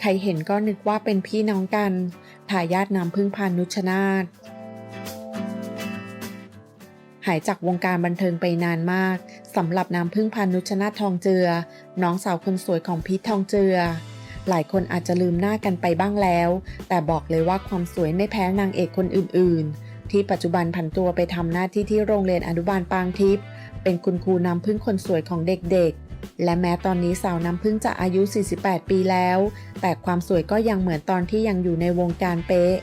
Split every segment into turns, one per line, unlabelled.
ใครเห็นก็นึกว่าเป็นพี่น้องกันทายาทน้ำพึ่งพานุชนาธหายจากวงการบันเทิงไปนานมากสำหรับน้ำพึ่งพานุชนาธทองเจือ น้องสาวคนสวยของพีททองเจือ หลายคนอาจจะลืมหน้ากันไปบ้างแล้ว แต่บอกเลยว่าความสวยไม่แพ้นางเอกคนอื่นๆ ที่ปัจจุบันผันตัวไปทำหน้าที่ที่โรงเรียนอนุบาลปางทิพย์ เป็นคุณครูน้ำพึ่งคนสวยของเด็กๆ และแม้ตอนนี้สาวน้ำพึ่งจะอายุ 48 ปีแล้ว แต่ความสวยก็ยังเหมือนตอนที่ยังอยู่ในวงการเป๊ะ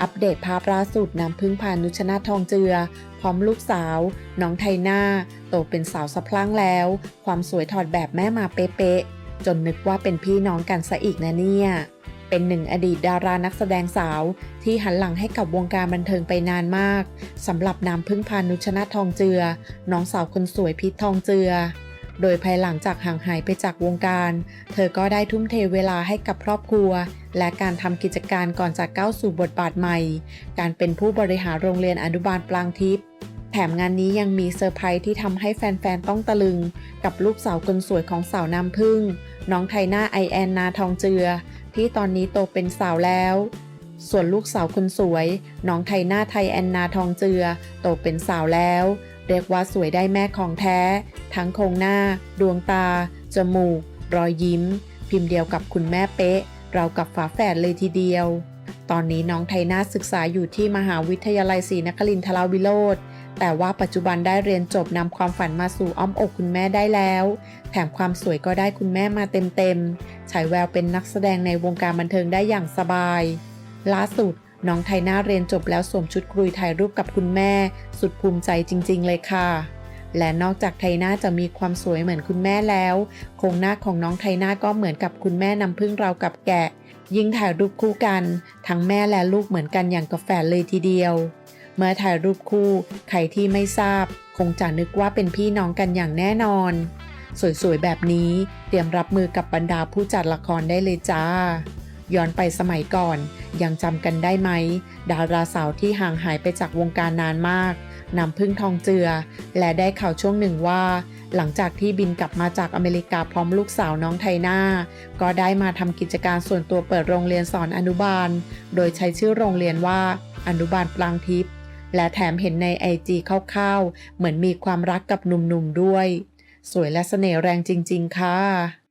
อัปเดตภาพล่าสุดน้ำพึ่งพานุชนาทองเจือ พร้อมลูกสาว น้องไทนาโตเป็นสาวสะพรั่งแล้ว ความสวยถอดแบบแม่มาเป๊ะๆจนนึกว่าเป็นพี่น้องกันซะอีกนะเนี่ย เป็นหนึ่งอดีตดารานักแสดงสาว ที่หันหลังให้กับวงการบันเทิงไปนานมากสำหรับน้ำพึ่งพานุชนาทองเจือ น้องสาวคนสวยพิษทองเจือ โดยภายหลังจากห่างหายไปจากวงการ เธอก็ได้ทุ่มเทเวลาให้กับครอบครัว และการทำกิจการก่อนจะก้าวสู่บทบาทใหม่ การเป็นผู้บริหารโรงเรียนอนุบาลปลางทิพย์ แถมงานนี้ยังมีเซอร์ไพรส์ที่ทำให้แฟนๆ ต้องตะลึง กับลูกสาวคนสวยของสาวน้ำพึ่ง น้องไทน่าไอแอนนาทองเจือ ที่ตอนนี้โตเป็นสาวแล้ว ส่วนลูกสาวคนสวย น้องไทน่าไทแอนนาทองเจือ โตเป็นสาวแล้ว เรียกว่าสวยได้แม่ของแท้ ทั้งโครงหน้า ดวงตา จมูก รอยยิ้ม พิมพ์เดียวกับคุณแม่เป๊ะ เรากับฝาแฝดเลยทีเดียว ตอนนี้น้องไทน่าศึกษาอยู่ที่มหาวิทยาลัยศรีนครินทราวิโรธ แต่ว่าปัจจุบันได้เรียนจบนำความฝันมาสู่อ้อมอกคุณแม่ได้แล้ว แถมความสวยก็ได้คุณแม่มาเต็มๆฉายแววเป็นนักแสดงในวงการบันเทิงได้อย่างสบาย ล่าสุดน้องไทน่าเรียนจบแล้วสวมชุดครุยถ่ายรูปกับคุณแม่ สุดภูมิใจจริง ๆ เลยค่ะ และนอกจากไทน่าจะมีความสวยเหมือนคุณแม่แล้ว โครงหน้าของน้องไทน่าก็เหมือนกับคุณแม่นำพึ่งเรากับแกะ ยิ่งถ่ายรูปคู่กัน ทั้งแม่และลูกเหมือนกันอย่างกาแฟเลยทีเดียว เมื่อถ่ายรูปคู่ ใครที่ไม่ทราบ คงจะนึกว่าเป็นพี่น้องกันอย่างแน่นอน สวยๆ แบบนี้เตรียมรับมือกับบรรดาผู้จัดละครได้เลยจ้า ย้อนไปสมัยก่อน ยังจำกันได้ไหม ดาราสาวที่ห่างหายไปจากวงการนานมากนำพึ่งทองเจือ และได้ข่าวช่วงหนึ่งว่า หลังจากที่บินกลับมาจากอเมริกาพร้อมลูกสาวน้องไทนาก็ได้มาทำกิจการส่วนตัวเปิดโรงเรียนสอนอนุบาล โดยใช้ชื่อโรงเรียนว่าอนุบาลปลางทิพย์ และแถมเห็นในไอจีคร่าวๆ เหมือนมีความรักกับหนุ่มๆด้วย สวยและเสน่ห์แรงจริง ๆ ค่ะ